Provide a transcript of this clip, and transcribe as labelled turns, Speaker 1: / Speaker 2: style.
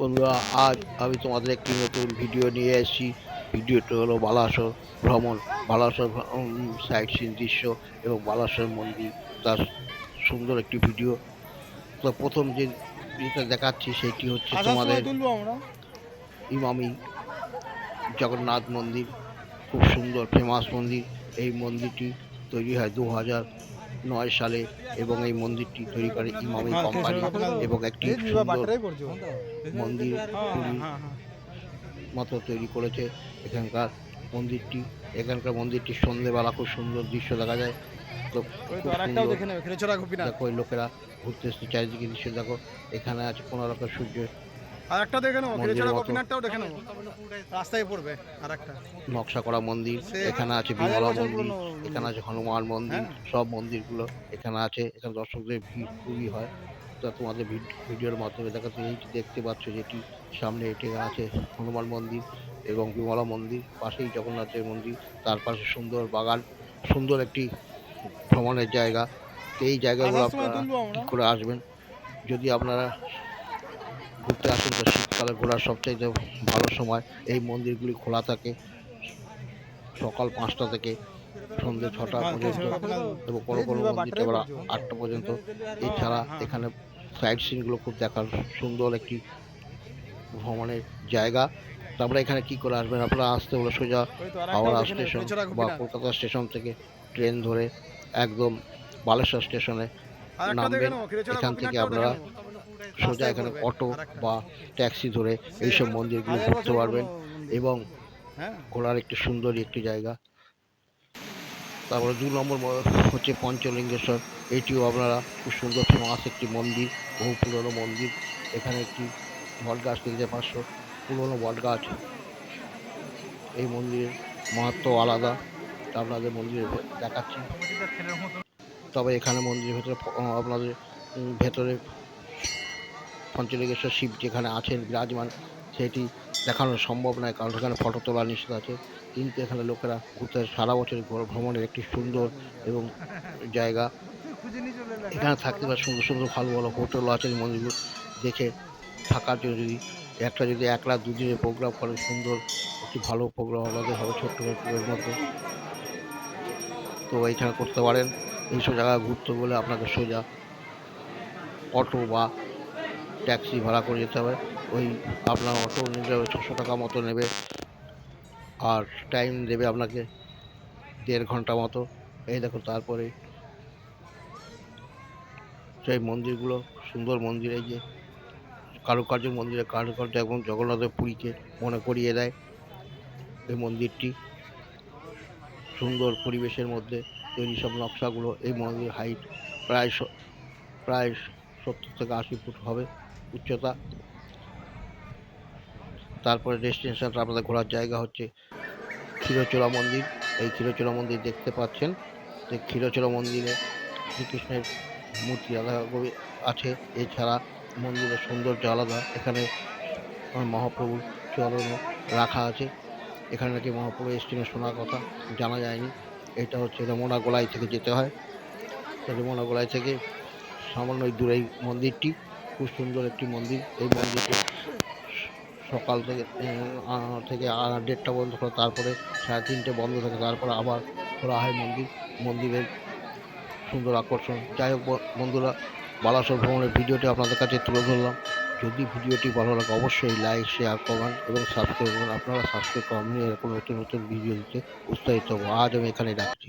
Speaker 1: বন্ধুরা আজ আমি তোমাদের একটি নতুন ভিডিও নিয়ে এসেছি। ভিডিওটা হলো বালাসর ভ্রমণ। বালাসর সাইট সিন দৃশ্য এবং বালাসর মন্দির। তার সুন্দর একটি ভিডিও তো প্রথম যে যেটা দেখাচ্ছি সেটি হচ্ছে তোমাদের ইমামি জগন্নাথ মন্দির। খুব সুন্দর ফেমাস মন্দির। এই মন্দিরটি তৈরি হয় দু হাজার নয় সালে এবং এই মন্দিরটি তৈরি করে ইমামি
Speaker 2: হ্যাঁ,
Speaker 1: কোম্পানি এবং একটি সুন্দর মন্দির
Speaker 2: হ্যাঁ হ্যাঁ হ্যাঁ
Speaker 1: মতো তৈরি করেছে। এখানকার মন্দিরটি এখানকার মন্দিরটি সন্ধেবেলা খুব সুন্দর দৃশ্য দেখা যায়।
Speaker 2: দেখে
Speaker 1: লোকেরা ঘুরতে এসছে চারিদিকে দৃশ্য। দেখো এখানে আছে কোনো রকম সূর্য
Speaker 2: আরেকটা দেখে নেব
Speaker 1: মন্দিরের
Speaker 2: খেলেছড়া দেখে নেব রাস্তায় পড়বে আরেকটা
Speaker 1: নকশা করা মন্দির এখানে আছে বিমলা মন্দির এখানে আছে হনুমান মন্দির
Speaker 2: হ্যাঁ।
Speaker 1: সব মন্দিরগুলো এখানে আছে। এখানে দর্শকদের ভিড় খুবই হয়। তা তোমাদের ভিড- ভিডিওর মাধ্যমে দেখাতে দেখতে পাচ্ছ যেটি সামনে এটি আছে হনুমান মন্দির এবং বিমলা মন্দির পাশেই জগন্নাথের মন্দির তার পাশে সুন্দর বাগান সুন্দর একটি ভ্রমণের জায়গা। তো এই জায়গাগুলো আপনারা ঠিক করে আসবেন। যদি আপনারা ঘুরতে আসেন তো, শীতকালে ঘোরার সবচাইতে ভালো সময় এই মন্দিরগুলি খোলা থাকে সকাল পাঁচটা থেকে সন্ধ্যে ছটা পর্যন্ত এবং কোনো কোনো মন্দিরটা আটটা পর্যন্ত এছাড়া। এখানে সাইট সিনগুলো খুব দেখার সুন্দর একটি ভ্রমণের জায়গা তারপরে এখানে কি করে আসবেন আপনারা আসতে হলে সোজা হাওড়া স্টেশন বা কলকাতা স্টেশন থেকে ট্রেন ধরে একদম বালেশ্বর স্টেশনে নামবেন এখান থেকে আপনারা সোজা এখানে অটো বা ট্যাক্সি ধরে এইসব মন্দিরগুলো ঘুরতে পারবেন এবং
Speaker 2: হ্যাঁ।
Speaker 1: ঘোরার একটি সুন্দরী একটি জায়গা। তারপরে দু নম্বর হচ্ছে পঞ্চলিঙ্গেশ্বর। এটিও আপনারা খুব সুন্দর ফেমাস একটি মন্দির বহু পুরনো মন্দির। এখানে একটি বট গাছ দেখতে পাচ্ছ পুরনো বট গাছ। এই মন্দিরের মাহাত্ম আলাদা। তা আপনাদের মন্দিরে দেখাচ্ছি। তবে এখানে মন্দিরের ভেতরে আপনাদের ভেতরে পঞ্চলিঙ্গেশ্বর শিব যেখানে আছেন, বিরাজমান, সেটি দেখানো সম্ভব নয়, কারণ সেখানে ফটো তোলা নিষেধ আছে। কিন্তু এখানে লোকেরা ঘুরতে সারা বছর ভ্রমণের একটি সুন্দর এবং জায়গা। এখানে থাকতে পারে সুন্দর সুন্দর ভালো ভালো হোটেল আছে মন্দিরগুলো। দেখে থাকার জন্য যদি একটা যদি এক রাত দুদিনের প্রোগ্রাম করে, সুন্দর একটি ভালো প্রোগ্রাম আমাদের হবে ছোট্ট মধ্যে। তো এইখানে করতে পারেন। এইসব জায়গায় ঘুরতে গেলে আপনাকে সোজা অটো বা ট্যাক্সি ভাড়া করে যেতে হবে। ওই আপনার অটো নিতে হবে ছশো টাকা মতো নেবে আর টাইম দেবে আপনাকে দেড় ঘণ্টা মতো। এই দেখো তারপরে সেই মন্দিরগুলো, সুন্দর মন্দির, এই যে কারুকার্য মন্দিরে, কারুকার্য এবং জগন্নাথের পুরীকে মনে করিয়ে দেয়। এই মন্দিরটি সুন্দর পরিবেশের মধ্যে তৈরি সব নকশাগুলো এই মন্দির হাইট প্রায় প্রায় সত্তর থেকে আশি ফুট হবে উচ্চতা। তারপরে ডেস্টিনেশনটা আপনাদের ঘোরার জায়গা হচ্ছে ক্ষীরচোরা মন্দির। এই ক্ষীরচোরা মন্দির দেখতে পাচ্ছেন যে ক্ষীরচোরা মন্দিরে শ্রীকৃষ্ণের মূর্তি আলাদা আছে। এছাড়া মন্দিরের সৌন্দর্য আলাদা। এখানে মহাপ্রভুর চরণও রাখা আছে। এখানে নাকি মহাপ্রভু এসেছিলেন শোনার কথা, জানা যায়নি। এটা হচ্ছে রেমনা গোলাই থেকে যেতে হয়। রেমনা গোলাই থেকে সামান্য দূরে মন্দিরটি। খুব সুন্দর একটি মন্দির। এই মন্দিরটি সকাল থেকে থেকে দেড়টা পর্যন্ত খোলা। তারপরে সাড়ে তিনটে বন্ধ থাকে। তারপরে আবার খোলা হয় মন্দির। মন্দিরের সুন্দর আকর্ষণ। যাই হোক বন্ধুরা, বালাসর ভ্রমণের ভিডিওটি আপনাদের কাছে তুলে ধরলাম। যদি ভিডিওটি ভালো লাগে, অবশ্যই লাইক শেয়ার করবেন এবং সাবস্ক্রাইব করুন। আপনারা সাবস্ক্রাইব আমি এরকম নতুন নতুন ভিডিও দিতে উৎসাহিত হব। আজ আমি এখানে রাখছি।